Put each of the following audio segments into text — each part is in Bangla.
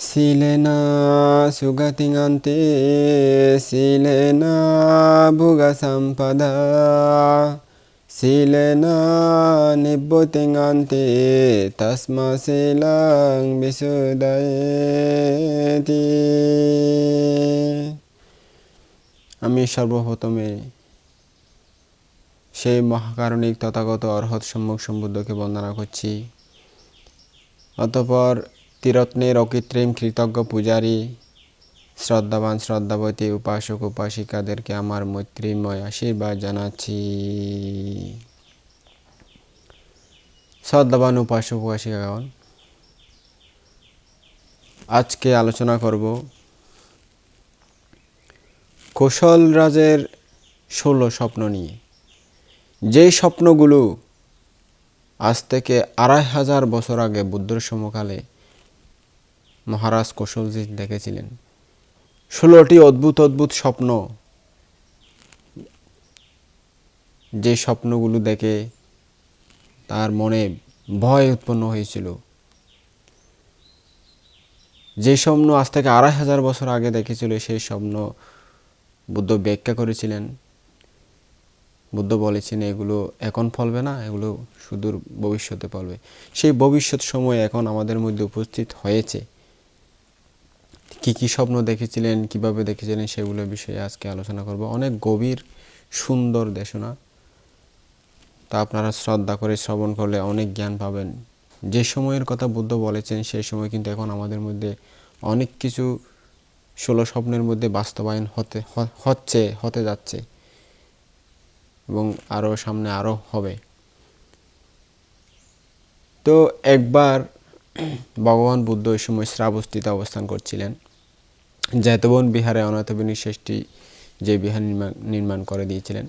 Silena sugatingante silena buga sampada silena nibbutingante tasma silang bisudayati আমি সর্বপ্রথমে সেই মহাকারণিক তথাগত অর্হৎ সম্মুখ সম্বুদ্ধকে বন্দনা করছি অতপর তিরত্নের অকৃত্রিম কৃতজ্ঞ পূজারী, শ্রদ্ধাবান শ্রদ্ধাবতী উপাসক উপাসিকাদেরকে আমার মৈত্রীময় আশীর্বাদ জানাচ্ছি। শ্রদ্ধাবান উপাসক উপাসিকাগণ, আজকে আলোচনা করব কৌশল রাজের ষোলো স্বপ্ন নিয়ে। যেই স্বপ্নগুলো আজ থেকে আড়াই হাজার বছর আগে বুদ্ধর সমকালে মহারাজ কৌশলজি দেখেছিলেন। ষোলোটি অদ্ভুত অদ্ভুত স্বপ্ন। যে স্বপ্নগুলো দেখে তার মনে ভয় উৎপন্ন হয়েছিল। যে স্বপ্ন আজ থেকে আড়াই হাজার বছর আগে দেখেছিল সেই স্বপ্ন বুদ্ধ ব্যাখ্যা করেছিলেন। বুদ্ধ বলেছেন, এগুলো এখন ফলবে না, এগুলো সুদূর ভবিষ্যতে ফলবে। সেই ভবিষ্যৎ সময় এখন আমাদের মধ্যে উপস্থিত হয়েছে। কি কি স্বপ্ন দেখেছিলেন, কীভাবে দেখেছিলেন সেগুলো বিষয়ে আজকে আলোচনা করব। অনেক গভীর, সুন্দর দেশনা। তা আপনারা শ্রদ্ধা করে শ্রবণ করলে অনেক জ্ঞান পাবেন। যে সময়ের কথা বুদ্ধ বলেছেন সেই সময় কিন্তু এখন আমাদের মধ্যে অনেক কিছু ষোলো স্বপ্নের মধ্যে বাস্তবায়ন হতে হচ্ছে, হতে যাচ্ছে এবং আরও সামনে আরও হবে। তো একবার ভগবান বুদ্ধ ওই সময় শ্রাবস্তিতে অবস্থান করছিলেন। জেতবন বিহারে অনাথবিনী শেষটি যে বিহার নির্মাণ নির্মাণ করে দিয়েছিলেন।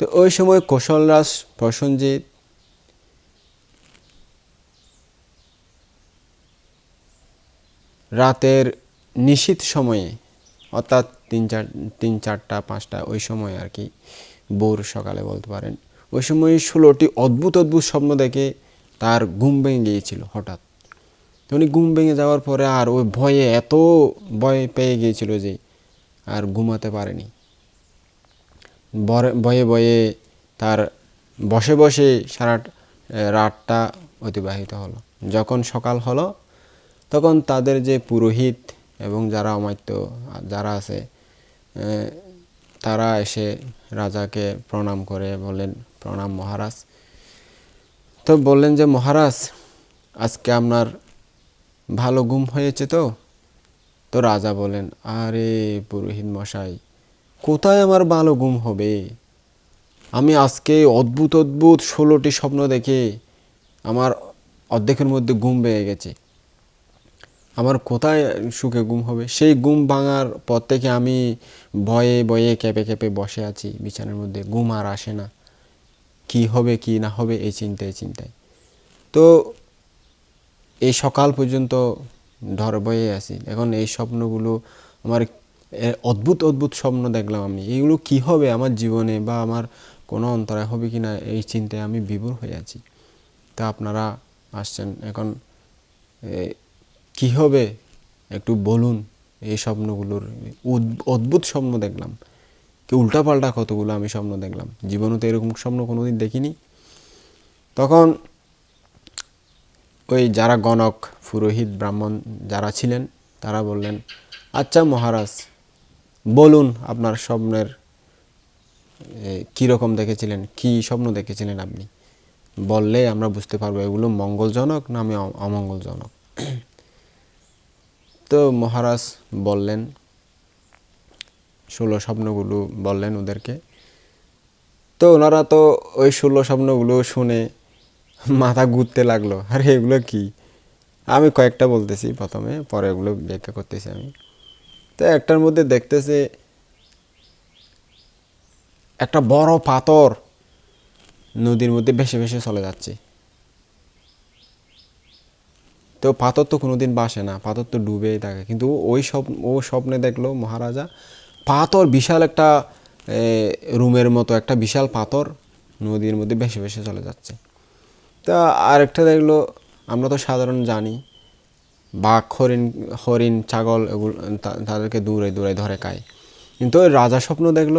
তো ওই সময় কৌশলরাজ প্রসঞ্জিৎ রাতের নিশীত সময়ে, অর্থাৎ তিন চার, তিন চারটা, পাঁচটা, ওই সময় আর কি, ভোর সকালে বলতে পারেন, ওই সময় ষোলোটি অদ্ভুত অদ্ভুত স্বপ্ন দেখে তার ঘুম ভেঙে গিয়েছিল হঠাৎ। উনি ঘুম ভেঙে যাওয়ার পরে আর ওই ভয়ে এত ভয় পেয়ে গিয়েছিল যে আর ঘুমাতে পারেনি। ভয়ে ভয়ে তার বসে বসে সারা রাতটা অতিবাহিত হলো। যখন সকাল হলো, তখন তাদের যে পুরোহিত এবং যারা অমাত্য, যারা আছে তারা এসে রাজাকে প্রণাম করে বলেন প্রণাম মহারাজ। তো বললেন যে, মহারাজ, আজকে আপনার ভালো ঘুম হয়েছে তো? তো রাজা বলেন আরে পুরোহিত মশাই, কোথায় আমার ভালো ঘুম হবে? আমি আজকে অদ্ভুত অদ্ভুত ষোলোটি স্বপ্ন দেখে আমার অর্ধেকের মধ্যে ঘুম বেয়ে গেছে। আমার কোথায় সুখে ঘুম হবে? সেই ঘুম ভাঙার পর থেকে আমি ভয়ে ভয়ে কেঁপে কেঁপে বসে আছি। বিছানার মধ্যে ঘুম আর আসে না। কি হবে, কি না হবে, এই চিন্তায় চিন্তায়। তো এই সকাল পর্যন্ত ধর বয়ে আছি। এখন এই স্বপ্নগুলো আমার অদ্ভুত অদ্ভুত স্বপ্ন দেখলাম আমি। এইগুলো কি হবে আমার জীবনে বা আমার কোনো অন্তরায় হবে কি না, এই চিন্তায় আমি বিভোর হয়ে আছি। তা আপনারা আসছেন এখন কি হবে একটু বলুন এই স্বপ্নগুলোর। অদ্ভুত স্বপ্ন দেখলাম। কি উল্টাপাল্টা কতগুলো আমি স্বপ্ন দেখলাম। জীবনে তো এরকম স্বপ্ন কোনোদিন দেখিনি। তখন ওই যারা গণক, পুরোহিত, ব্রাহ্মণ যারা ছিলেন, তারা বললেন আচ্ছা মহারাজ, বলুন আপনার স্বপ্নের কীরকম দেখেছিলেন? কি স্বপ্ন দেখেছিলেন আপনি? বললে আমরা বুঝতে পারব, এগুলো মঙ্গলজনক না আমি অমঙ্গলজনক। তো মহারাজ বললেন ষোলো স্বপ্নগুলো বললেন ওদেরকে। তো ওনারা তো ওই ষোলো স্বপ্নগুলো শুনে মাথা ঘুরতে লাগল, আরে এগুলো কি? আমি কয়েকটা বলতেছি প্রথমে, পরে এগুলো ব্যাখ্যা করতেছি আমি। তো একটার মধ্যে দেখতেছে একটা বড় পাথর নদীর মধ্যে ভেসে ভেসে চলে যাচ্ছে। তো পাথর তো কোনোদিন বাসে না, পাথর তো ডুবেই থাকে। কিন্তু ওই স্বপ্ন, ও স্বপ্নে দেখল মহারাজা পাথর বিশাল একটা রুমের মতো, একটা বিশাল পাথর নদীর মধ্যে ভেসে ভেসে চলে যাচ্ছে। তা আরেকটা দেখল, আমরা তো সাধারণ জানি, বাঘ, হরিণ হরিণ, ছাগল এগুলো তাদেরকে দূরে দূরে ধরে খায়। কিন্তু ওই রাজা স্বপ্ন দেখল,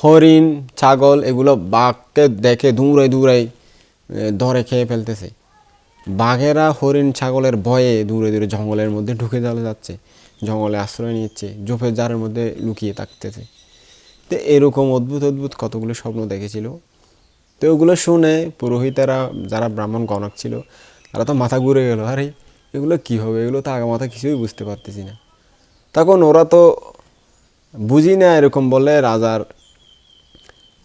হরিণ, ছাগল এগুলো বাঘকে দেখে দূরে দূরে ধরে খেয়ে ফেলতেছে। বাঘেরা হরিণ, ছাগলের ভয়ে দূরে দূরে জঙ্গলের মধ্যে ঢুকে চলে যাচ্ছে। জঙ্গলে আশ্রয় নিচ্ছে ঝোপের জারের মধ্যে লুকিয়ে থাকতেছে। তো এরকম অদ্ভুত অদ্ভুত কতগুলো স্বপ্ন দেখেছিল। তো ওগুলো শুনে পুরোহিতেরা যারা ব্রাহ্মণ গণক ছিল, তারা তো মাথা ঘুরে গেলো, আরে, এগুলো কী হবে? এগুলো তো আগে মাথা কিছুই বুঝতে পারতেছি না। তখন ওরা তো বুঝি না এরকম বলে রাজার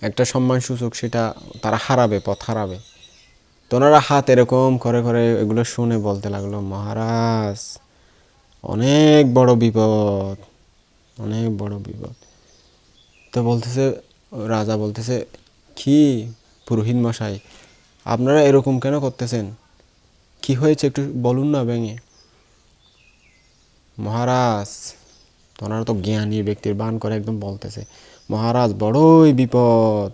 একটা সম্মান সূচক সেটা তারা হারাবে, পথ হারাবে। তো ওনারা হাত এরকম করে করে এগুলো শুনে বলতে লাগল, মহারাজ অনেক বড় বিপদ, অনেক বড় বিপদ। তো বলতেছে, রাজা বলতেছে, কি পুরোহিত মশাই, আপনারা এরকম কেন করতেছেন? কি হয়েছে একটু বলুন না ভেঙে? মহারাজ, ওনারা তো জ্ঞানী ব্যক্তির বান করে একদম বলতেছে, মহারাজ, বড়ই বিপদ।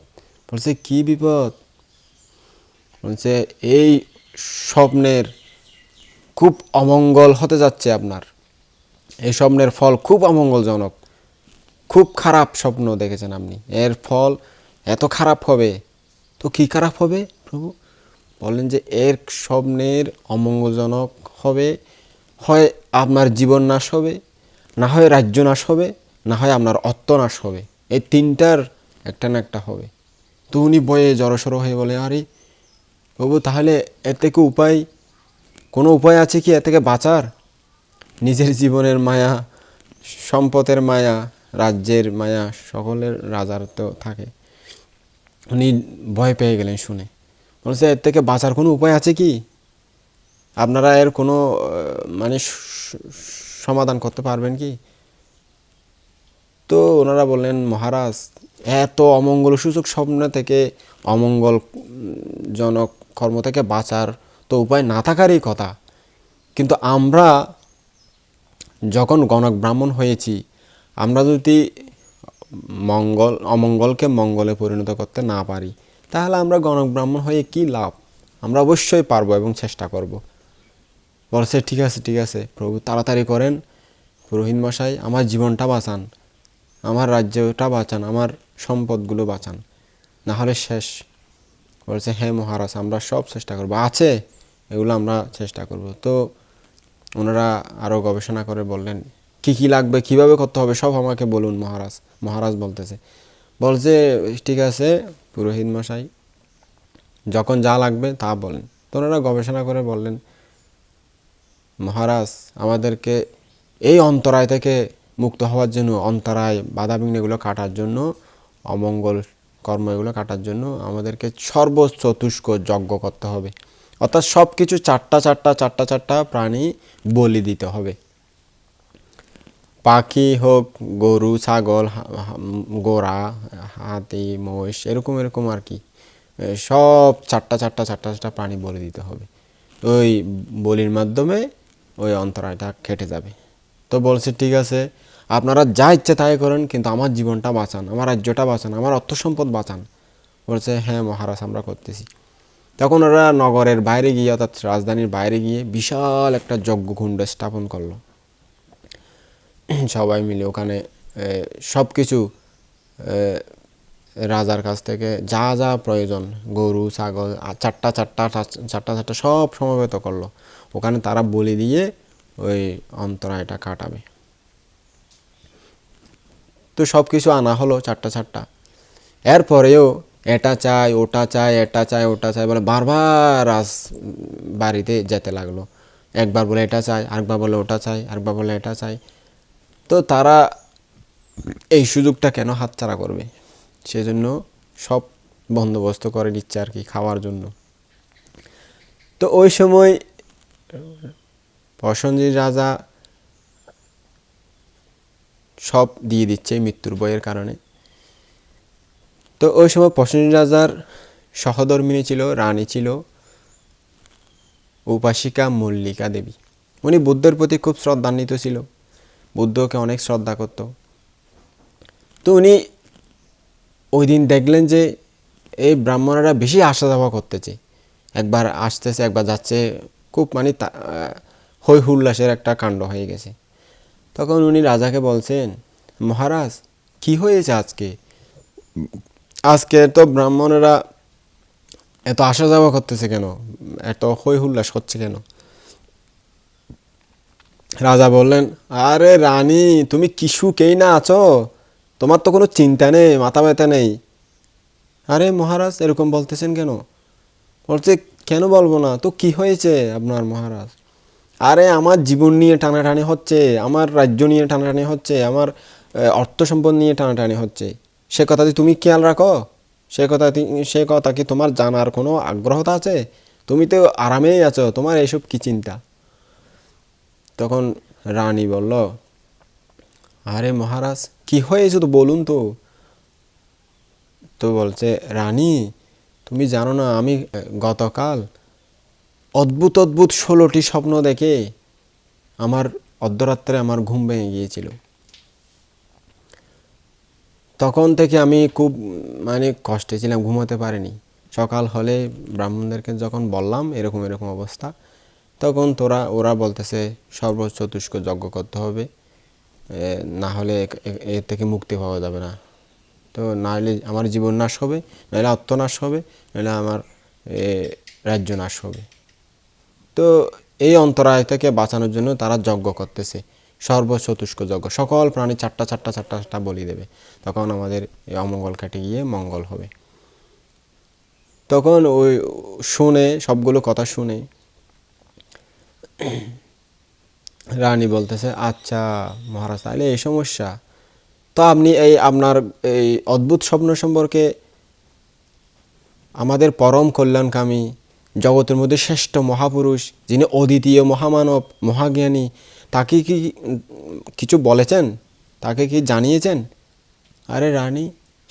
বলছে, কি বিপদ? বলছে, এই স্বপ্নের খুব অমঙ্গল হতে যাচ্ছে আপনার। এই স্বপ্নের ফল খুব অমঙ্গলজনক। খুব খারাপ স্বপ্ন দেখেছেন আপনি। এর ফল এত খারাপ হবে। তো কি খারাপ হবে প্রভু? বলেন যে এর স্বপ্নের অমঙ্গলজনক হবে, হয় আপনার জীবন নাশ হবে, না হয় রাজ্য নাশ হবে, না হয় আপনার অর্থ নাশ হবে। এই তিনটার একটা না একটা হবে। তো উনি বয়ে জড়সড় হয়ে বলে, আরে প্রভু, তাহলে এর থেকে উপায়? কোনো উপায় আছে কি এ থেকে বাঁচার? নিজের জীবনের মায়া সম্পদের মায়া রাজ্যের মায়া সকলের রাজার তো থাকে। উনি ভয় পেয়ে গেলেন শুনে। বলছে এর থেকে বাঁচার কোনো উপায় আছে কি? আপনারা এর কোনো মানে সমাধান করতে পারবেন কি? তো ওনারা বললেন মহারাজ এত অমঙ্গল সূচক স্বপ্ন থেকে অমঙ্গল উম, জনক কর্ম থেকে বাঁচার তো উপায় না থাকারই কথা। কিন্তু আমরা যখন গণক ব্রাহ্মণ হয়েছি, আমরা যদি মঙ্গল অমঙ্গলকে মঙ্গলে পরিণত করতে না পারি, তাহলে আমরা গণক ব্রাহ্মণ হয়ে কি লাভ? আমরা অবশ্যই পারব এবং চেষ্টা করব। বলছে, ঠিক আছে ঠিক আছে, প্রভু, তাড়াতাড়ি করেন। পুরোহিত মশাই, আমার জীবনটা বাঁচান। আমার রাজ্যটা বাঁচান। আমার সম্পদগুলো বাঁচান। না হলে শেষ। বলছে হ্যাঁ মহারাজ, আমরা সব চেষ্টা করব। আছে, এগুলো আমরা চেষ্টা করব। তো ওনারা আরও গবেষণা করে বললেন, কি কি লাগবে? কীভাবে করতে হবে? সব আমাকে বলুন, মহারাজ। মহারাজ বলতেছে, বলছে, ঠিক আছে, পুরোহিত মশাই, যখন যা লাগবে তা বলেন। তো ওনারা গবেষণা করে বললেন, মহারাজ, আমাদেরকে এই অন্তরায় থেকে মুক্ত হওয়ার জন্য, অন্তরায় বাধাবিঘ্ন এগুলো কাটার জন্য, অমঙ্গল কর্ম এগুলো কাটার জন্য আমাদেরকে সর্বচতুষ্ক যজ্ঞ করতে হবে। অর্থাৎ সব কিছু চারটা চারটা চারটা চারটা প্রাণী বলি দিতে হবে। পাখি হোক, গরু, ছাগল গোড়া হাতি, মহিষ, এরকম এরকম আর কি সব চারটা চারটা চারটা চারটা প্রাণী বলি দিতে হবে। ওই বলির মাধ্যমে ওই অন্তরায়টা কেটে যাবে। তো বলছে, ঠিক আছে, আপনারা যা ইচ্ছে তাই করেন, কিন্তু আমার জীবনটা বাঁচান, আমার রাজ্যটা বাঁচান, আমার অর্থ সম্পদ বাঁচান। বলছে হ্যাঁ মহারাজ, আমরা করতেছি। তখন ওরা নগরের বাইরে গিয়ে, অর্থাৎ রাজধানীর বাইরে গিয়ে বিশাল একটা যজ্ঞকুণ্ড স্থাপন করল। সবাই মিলে ওখানে সব কিছু রাজার কাছ থেকে যা যা প্রয়োজন, গরু, ছাগল চারটা চারটা চার- চারটা চারটা সব সমবেত করল। ওখানে তারা বলি দিয়ে ওই অন্তরায়টা কাটাবে। তো সব কিছু আনা হলো চারটা চারটা। এরপরেও এটা চাই, ওটা চাই, এটা চাই, ওটা চাই বলে বারবার রাজ বাড়িতে যেতে লাগল। একবার বলে এটা চাই, আরেকবার বলে ওটা চাই, আরেকবার বলে এটা চাই। তো তারা এই সুযোগটা কেন হাতছাড়া করবে? সেজন্য সব বন্দোবস্ত করে নিচ্ছে আর কি খাওয়ার জন্য। তো ওই সময় প্রসেনজিৎ রাজা সব দিয়ে দিচ্ছে মৃত্যুর বইয়ের কারণে। তো ওই সময় প্রসেনজিৎ রাজার সহধর্মিনী ছিল, রানী ছিল, উপাসিকা মল্লিকা দেবী। উনি বুদ্ধের প্রতি খুব শ্রদ্ধান্বিত ছিল। বুদ্ধকে অনেক শ্রদ্ধা করত। তো উনি ওই দিন দেখলেন যে এই ব্রাহ্মণরা বেশি আসা যাওয়া করতেছে। একবার আসতেছে, একবার যাচ্ছে, খুব মানে হই হুল্লাসের একটা কাণ্ড হয়ে গেছে। তখন উনি রাজাকে বলছেন, মহারাজ, কি হয়েছে আজকে? আজকে তো ব্রাহ্মণেরা এত আসা যাওয়া করতেছে কেন? এত হই হুল্লাস হচ্ছে কেন? রাজা বললেন, আরে রানী, তুমি কি সুখেই না আছো? তোমার তো কোনো চিন্তা নেই, মাথা ব্যথা নেই। আরে মহারাজ, এরকম বলতেছেন কেন? বলছে, কেন বলব না? তো কি হয়েছে আপনার মহারাজ? আরে আমার জীবন নিয়ে টানাটানি হচ্ছে, আমার রাজ্য নিয়ে টানাটানি হচ্ছে, আমার অর্থ সম্পদ নিয়ে টানাটানি হচ্ছে। সে কথা কি তুমি খেয়াল রাখো। সে কথা সে কথা কি তোমার জানার কোনো আগ্রহতা আছে? তুমি তো আরামেই আছো, তোমার এইসব কি চিন্তা? তখন রানী বলল, আরে মহারাজ, কি হয়েছে তো বলুন তো? তো বলছে, রানী, তুমি জানো না, আমি, গতকাল অদ্ভুত অদ্ভুত ষোলোটি স্বপ্ন দেখে আমার অর্ধরাত্রে আমার ঘুম ভেঙে গিয়েছিল। তখন থেকে আমি খুব মানে কষ্টে ছিলাম, ঘুমাতে পারিনি। সকাল হলে ব্রাহ্মণদেরকে যখন বললাম, এরকম এরকম অবস্থা, তখন তোরা, ওরা বলতেছে, সর্বচতুষ্ক যজ্ঞ করতে হবে। না হলে এর থেকে মুক্তি পাওয়া যাবে না। তো নাহলে আমার জীবন নাশ হবে নাহলে আত্মনাশ হবে নাহলে আমার রাজ্য নাশ হবে। তো এই অন্তরায় থেকে বাঁচানোর জন্য তারা যজ্ঞ করতেছে। সর্বচতুষ্ক যজ্ঞ। সকল প্রাণী চারটা চারটা চারটা চারটা বলি দেবে। তখন আমাদের এই অমঙ্গল কেটে গিয়ে মঙ্গল হবে। তখন ওই শুনে, সবগুলো কথা শুনে রানী বলতেছে আচ্ছা মহারাজ তাহলে এই সমস্যা। তো আপনি এই আপনার এই অদ্ভুত স্বপ্ন সম্পর্কে আমাদের পরম কল্যাণকামী, জগতের মধ্যে শ্রেষ্ঠ মহাপুরুষ, যিনি অদ্বিতীয় মহামানব, মহাজ্ঞানী তাকে কি কিছু বলেছেন? তাকে কি জানিয়েছেন? আরে রানী,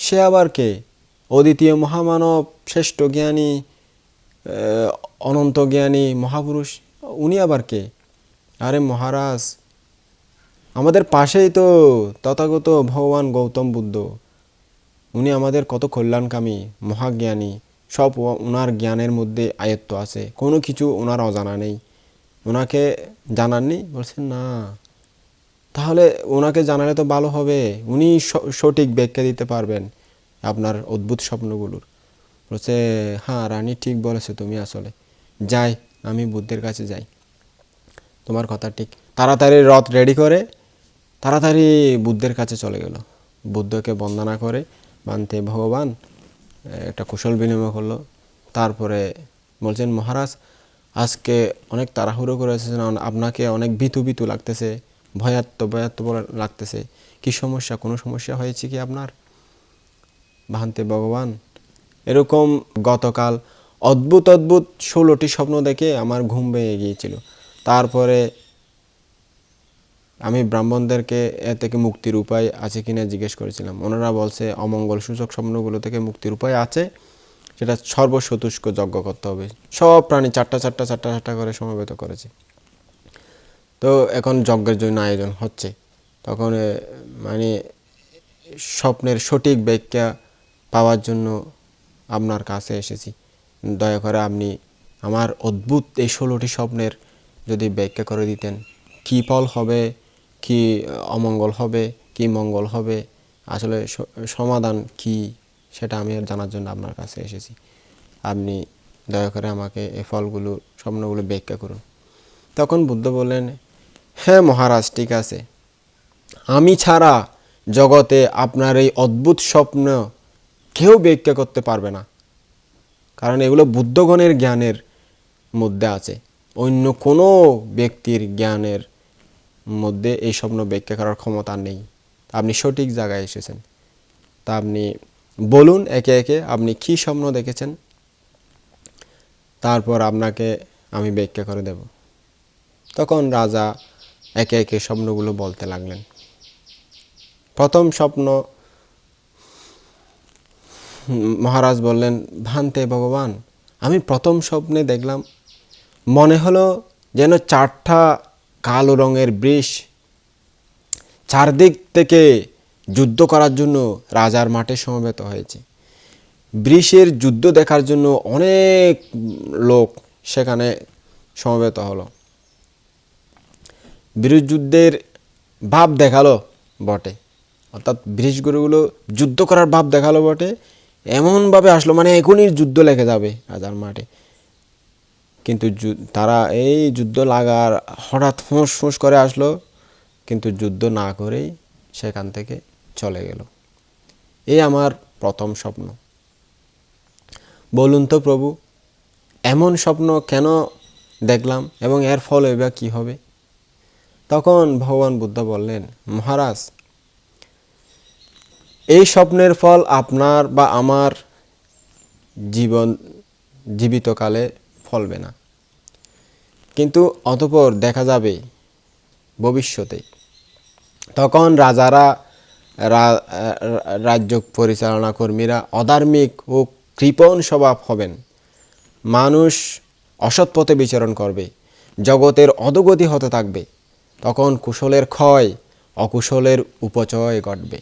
সে আবার কে? অদ্বিতীয় মহামানব, শ্রেষ্ঠ জ্ঞানী অনন্ত জ্ঞানী, মহাপুরুষ, উনি আবার কে? আরে মহারাজ, আমাদের পাশেই তো তথাগত ভগবান গৌতম বুদ্ধ। উনি আমাদের কত কল্যাণকামী, মহাজ্ঞানী। সব ওনার জ্ঞানের মধ্যে আয়ত্ত আছে। কোনো কিছু ওনার অজানা নেই। ওনাকে জানাননি? বলছেন, না। তাহলে ওনাকে জানালে তো ভালো হবে। উনি সঠিক ব্যাখ্যা দিতে পারবেন আপনার অদ্ভুত স্বপ্নগুলোর। বলছে হ্যাঁ রানী ঠিক বলেছ তুমি আসলে। যাই, আমি বুদ্ধের কাছে যাই। তোমার কথা ঠিক। তাড়াতাড়ি রথ রেডি করে তাড়াতাড়ি বুদ্ধের কাছে চলে গেল। বুদ্ধকে বন্দনা করে বানতে ভগবান একটা কুশল বিনিময় করল। তারপরে বলছেন, মহারাজ আজকে অনেক তাড়াহুড়ো করে এসেছেন আপনাকে অনেক বিতু বিতু লাগতেছে ভয়াত্ম ভয়াত্ম বলে লাগতেছে। কি সমস্যা? কোনো সমস্যা হয়েছে কি আপনার? ভান্তে ভগবান। এরকম গতকাল অদ্ভুত অদ্ভুত ষোলোটি স্বপ্ন দেখে আমার ঘুম ভেঙে গিয়েছিল। তারপরে আমি ব্রাহ্মণদেরকে, এ থেকে মুক্তির উপায় আছে কিনা জিজ্ঞেস করেছিলাম। ওনারা বলছে, অমঙ্গল সূচক স্বপ্নগুলো থেকে মুক্তির উপায় আছে। সেটা সর্বসতুষ্ক যজ্ঞ করতে হবে। সব প্রাণী চারটা চারটা চারটা চারটা করে সমবেত করেছে। তো এখন যজ্ঞের জন্য আয়োজন হচ্ছে। তখন মানে স্বপ্নের সঠিক ব্যাখ্যা পাওয়ার জন্য আপনার কাছে এসেছি। দয়া করে আপনি আমার অদ্ভুত এই ষোলোটি স্বপ্নের যদি ব্যাখ্যা করে দিতেন, কী ফল হবে, কি অমঙ্গল হবে, কি মঙ্গল হবে, আসলে সমাধান কি? সেটা আমি জানার জন্য আপনার কাছে এসেছি। আপনি দয়া করে আমাকে এই ফলগুলো, স্বপ্নগুলো ব্যাখ্যা করুন। তখন বুদ্ধ বললেন হ্যাঁ মহারাজ, ঠিক আছে। আমি ছাড়া জগতে আপনার এই অদ্ভুত স্বপ্ন কেউ ব্যাখ্যা করতে পারবে না। কারণ এগুলো বুদ্ধগণের জ্ঞানের মধ্যে আছে। অন্য কোনো ব্যক্তির জ্ঞানের মধ্যে এই স্বপ্ন ব্যাখ্যা করার ক্ষমতা নেই। আপনি সঠিক জায়গায় এসেছেন। তা আপনি বলুন একে একে আপনি কী স্বপ্ন দেখেছেন? তারপর আপনাকে আমি ব্যাখ্যা করে দেব। তখন রাজা একে একে স্বপ্নগুলো বলতে লাগলেন। প্রথম স্বপ্ন, মহারাজ বললেন ভান্তে ভগবান, আমি প্রথম স্বপ্নে দেখলাম। মনে হলো যেন চারটা কালো রঙের বৃষ চারদিক থেকে যুদ্ধ করার জন্য রাজার মাঠে সমবেত হয়েছে। বৃষের যুদ্ধ দেখার জন্য অনেক লোক সেখানে সমবেত হলো। বিরোধ যুদ্ধের ভাব দেখাল বটে। অর্থাৎ ব্রিটিশ গরুগুলো যুদ্ধ করার ভাব দেখাল বটে। এমনভাবে আসলো মানে এখনই যুদ্ধ লেগে যাবে রাজার মাঠে। কিন্তু তারা এই যুদ্ধ লাগার হঠাৎ ফোঁস ফোঁস করে আসলো। কিন্তু যুদ্ধ না করেই সেখান থেকে চলে গেল। এই আমার প্রথম স্বপ্ন। বলুন তো প্রভু, এমন স্বপ্ন কেন দেখলাম এবং এর ফল বা কী হবে? তখন ভগবান বুদ্ধ বললেন, মহারাজ, এই স্বপ্নের ফল আপনার বা আমার জীবন, জীবিতকালে ফলবে না। কিন্তু অতপর দেখা যাবে ভবিষ্যতে। তখন রাজারা রাজ্য পরিচালনা কর্মীরা অধার্মিক ও কৃপণ স্বভাব হবেন। মানুষ অসৎ পথে বিচরণ করবে, জগতের অধোগতি হতে থাকবে, তখন কুশলের ক্ষয়, অকুশলের উপচয় ঘটবে।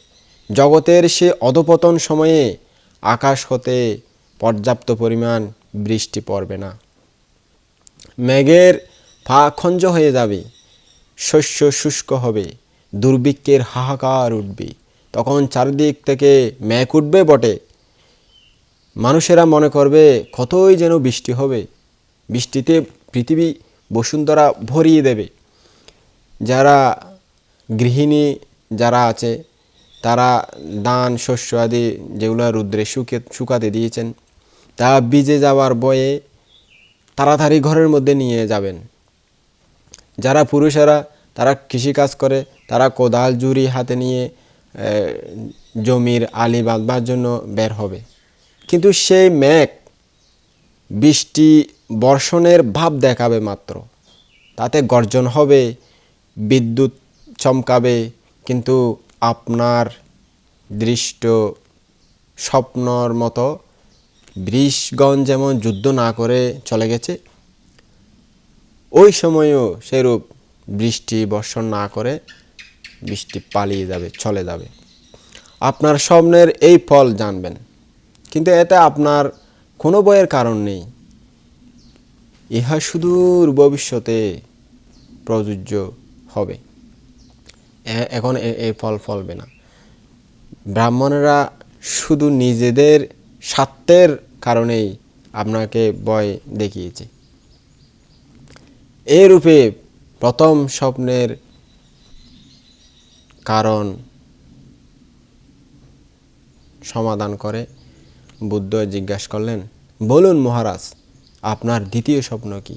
জগতের সে অধপতন সময়ে আকাশ হতে পর্যাপ্ত পরিমাণ বৃষ্টি পড়বে না। মেঘের ফা খঞ্জ হয়ে যাবে, শস্য শুষ্ক হবে, দুর্ভিক্ষের হাহাকার উঠবে। তখন চারিদিক থেকে মেঘ উঠবে বটে। মানুষেরা মনে করবে, কতই যেন বৃষ্টি হবে। বৃষ্টিতে পৃথিবী বসুন্ধরা ভরিয়ে দেবে। যারা গৃহিণী যারা আছে, তারা দান, শস্য আদি যেগুলো রুদ্রে শুকে, শুকাতে দিয়েছেন, তা ভিজে যাওয়ার বয়ে তাড়াতাড়ি ঘরের মধ্যে নিয়ে যাবেন। যারা পুরুষেরা, তারা কৃষিকাজ করে, তারা কোদাল জুরি হাতে নিয়ে জমির আলি বাঁধবার জন্য বের হবে। কিন্তু সেই মেঘ বৃষ্টি বর্ষণের ভাব দেখাবে মাত্র। তাতে গর্জন হবে, বিদ্যুৎ চমকাবে, কিন্তু আপনার দৃষ্ট স্বপ্নর মতো বৃষগণ যেমন যুদ্ধ না করে চলে গেছে, ওই সময়ও সেরূপ বৃষ্টি বর্ষণ না করে বৃষ্টি পালিয়ে যাবে, চলে যাবে। আপনার স্বপ্নের এই ফল জানবেন। কিন্তু এতে আপনার কোনো বইয়ের কারণ নেই। ইহা সুদূর ভবিষ্যতে প্রযোজ্য হবে। এখন এই ফল ফলবে না। ব্রাহ্মণেরা শুধু নিজেদের স্বার্থের কারণেই আপনাকে ভয় দেখিয়েছে। এই রূপে প্রথম স্বপ্নের সমাধান করে বুদ্ধ জিজ্ঞাসা করলেন বলুন মহারাজ আপনার দ্বিতীয় স্বপ্ন কি?